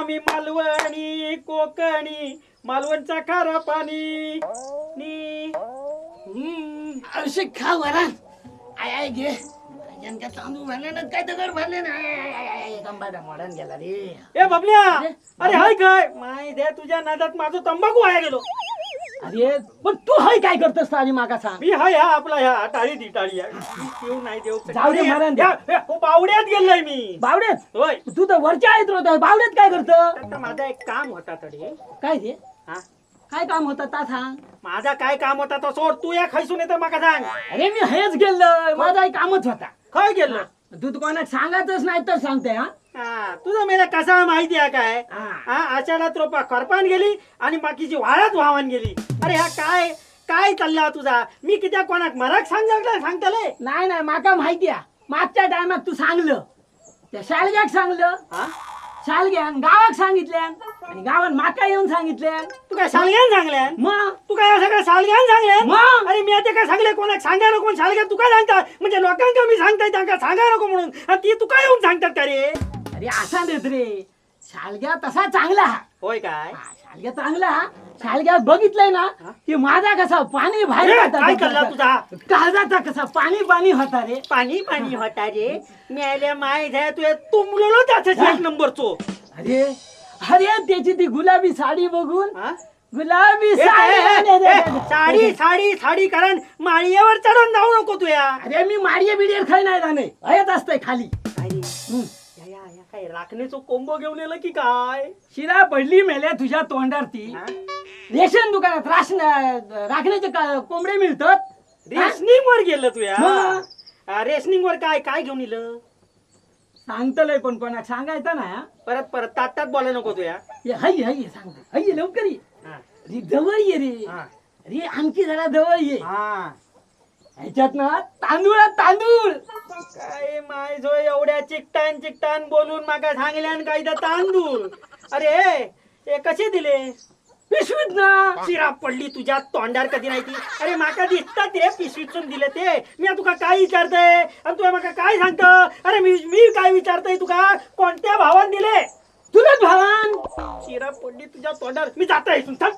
आम्ही मालवणी कोकणी मालवणचा खारा पाणी. नी. असे खा वरण आय आय घे. जनका तांदूळ भरले ना काय दगड भरले ना कंबाडा मॉडर्न गेला रे. ए बबल्या. अरे? हाय काय? माय दे तुझ्या नादात माझं तंबाखू वाया गेलो. अरे पण तू हाय काय करतोस आधी माका सांग मी हाय हा आपला ह्या टाळी दी टाळी आहे. नाही देऊ. जाऊ दे, हो, बावड्यात गेलोय मी. बावडेत होय. तू तर वरच्या आहेत रोत बावडेत काय करत? आता माझा एक काम होता तरी. काय ते? हा? काय काम होतं ता सांग. माझा काय काम होता तो सोड तू या खायसून येतं मका सांग. अरे मी हेच गेलोय माझा एक कामच होता. काय गेलं तू तर कोणाक सांगायचंच नाही तर सांगते हा. हा तुझं मला कसा माहिती आहे काय? हा. आषाढात रोपा करपान गेली आणि बाकीची वाळात वाहवान गेली. अरे हा काय काय चालला तुझा? मी कित्या कोणाक मराक सांगलं सांगतले? नाही नाही माका माहिती आहे. मागच्या टायमात तू सांगलं. त्या शाळग्याक सांगलं. हा? शाळग्यान गावाक सांगितल्यान आणि गावात माका येऊन सांगितल्यान. तू काय सालग्यान सांगल्यान? मग तू काय असं काय सालग्यान सांगल्यान? मग? अरे मी आता काय सांगले कोणाक सांगा नको सालग्या तू काय सांगता? म्हणजे लोकांका मी सांगताय त्यांना सांगा नको म्हणून. ती तू काय येऊन सांगतात का रे अरे असा देत रे शाळग्या तसा चांगला. हा होय काय? हा, शाळग्या चांगला. हा शाळग्या बघितलंय ना की माझा कसा पाणी बाहेर ए, जातं. काय करला तुझा? काळजाचा कसा पाणी पाणी होता रे. पाणी पाणी होता रे. मी आल्या माय झाय तू तुंबलो त्याच एक नंबरचो. अरे अरे त्याची ती गुलाबी साडी बघून हा? गुलाबी ए, साडी ए, अरे, ए, अरे, ए, अरे. साडी साडी साडी कारण माळीवर चढून जाऊ नको तू या. अरे मी माडिये बिडिये खाई नाही जाणे अयत असतंय खाली. हम्म. राखण्याचं कोंबो घेऊन येलं की काय? शिरा पडली मेल्या तुझ्या तोंडार ती हा? रेशन दुकानात राशन राखण्याचे का- कोंबडे मिळतात? रेशनिंग वर गेलं तू या. मग? रेशनिंग वर काय काय घेऊन येलं? सांगतलंय पण कोणाक सांगायचं ना हा? परत परत तात तात बोला नको तू या. ये हय हय सांगतो हय लवकर ये. हा, अरे जवळ ये रे. हा, अरे आणखी जरा जवळ ये. हा. ह्याच्यात ना तांदूळ तांदूळ. काय माय जो एवढ्या चिकटान चिकटान बोलून माका सांगल्यान काय तर तांदूळ. अरे हे कसे दिले? पिशवीत ना. चिरा पडली तुझ्या तोंडार कधी नाही ती. अरे माका दिसतात रे पिशवीतून दिले ते. मी आता तुका काय विचारतय आणि तुला माका काय सांगत? अरे मी मी काय विचारतय तुका? कोणत्या भावान दिले? तुलाच भावान. चिरा पडली तुझ्या तोंडार. मी जाता इथून. थांब.